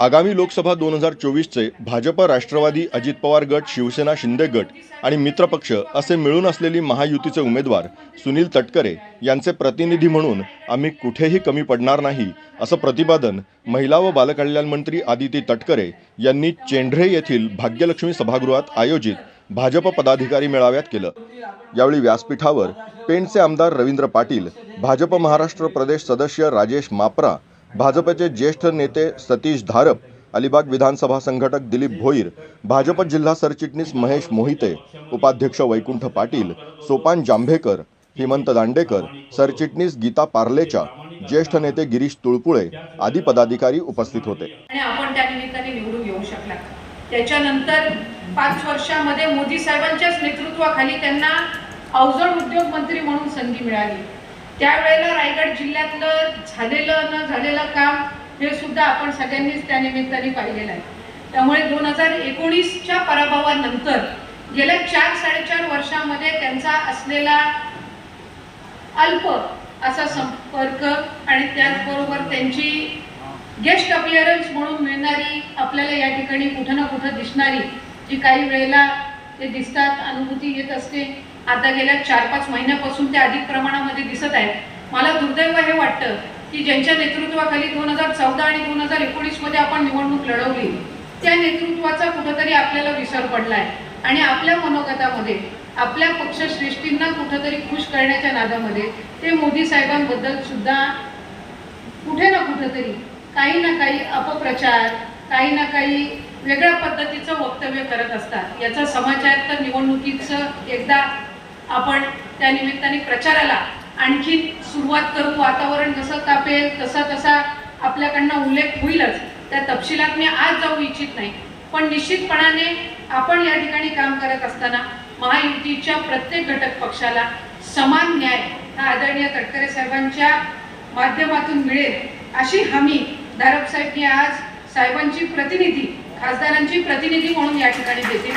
आगामी लोकसभा दोन हजार चोवीसचे भाजप राष्ट्रवादी अजित पवार गट शिवसेना शिंदे गट आणि मित्रपक्ष असे मिळून असलेली महायुतीचे उमेदवार सुनील तटकरे यांचे प्रतिनिधी म्हणून आम्ही कुठेही कमी पडणार नाही असं प्रतिपादन महिला व बालकल्याण मंत्री आदिती तटकरे यांनी चेंढरे येथील भाग्यलक्ष्मी सभागृहात आयोजित भाजप पदाधिकारी मेळाव्यात केलं. यावेळी व्यासपीठावर पेणचे आमदार रवींद्र पाटील भाजप महाराष्ट्र प्रदेश सदस्य राजेश मापरा भाजपचे ज्येष्ठ नेते सतीश धारप अलिबाग विधानसभा संघटक दिलीप भोईर भाजप जिल्हा सरचिटणीस महेश मोहिते उपाध्यक्ष वैकुंठ पाटील सोपान जांभेकर हेमंत दांडेकर सरचिटणीस गीता पार्लेचा ज्येष्ठ नेते गिरीश तुळपुळे आदी पदाधिकारी उपस्थित होते. आणि आपण त्या निमित्ताने निवडून येऊ शकला. त्याच्यानंतर पाच वर्षामध्ये मोदी साहेबांच्याच नेतृत्वाखाली त्यांना अवजड उद्योग मंत्री म्हणून संधी मिळाली. त्यावेळेला रायगड जिल्ह्यातलं झालेलं न झालेलं काम हे सुद्धा आपण सगळ्यांनीच त्या निमित्ताने पाहिलेलं आहे. त्यामुळे दोन हजार एकोणीसच्या पराभवानंतर गेल्या चार साडेचार वर्षामध्ये त्यांचा असलेला अल्प असा संपर्क आणि त्याचबरोबर त्यांची गेस्ट अपिअरन्स म्हणून मिळणारी आपल्याला या ठिकाणी कुठं ना कुठं दिसणारी जी काही वेळेला ते दिसतात अनुभूती येत असते आता गेल्या चार पाच महिन्यापासून ते अधिक प्रमाणामध्ये दिसत आहेत. मला दुर्दैव हे वाटतं की ज्यांच्या नेतृत्वाखाली दोन हजार चौदा आणि दोन हजार एकोणीसमध्ये आपण निवडणूक लढवली त्या नेतृत्वाचा कुठंतरी आपल्याला विसर पडलाय. आणि आपल्या मनोगतामध्ये आपल्या पक्षश्रेष्ठींना कुठंतरी खुश करण्याच्या नादामध्ये ते मोदी साहेबांबद्दल सुद्धा कुठे ना कुठंतरी काही ना काही अपप्रचार काही ना काही वेगळ्या पद्धतीचं वक्तव्य करत असतात. याचा समाचार तर निवडणुकीचं एकदा आपण त्या निमित्ताने प्रचाराला आणखी सुरुवात करू. वातावरण जसं तापेल तसा तसा आपल्याकडनं उल्लेख होईलच. त्या तपशिलात मी आज जाऊ इच्छित नाही. पण निश्चितपणाने आपण या ठिकाणी काम करत असताना महायुतीच्या प्रत्येक घटक पक्षाला समान न्याय हा आदरणीय तटकरे साहेबांच्या माध्यमातून मिळेल अशी हमी दारप साहेब आज साहेबांची प्रतिनिधी खासदारांची प्रतिनिधी म्हणून या ठिकाणी देते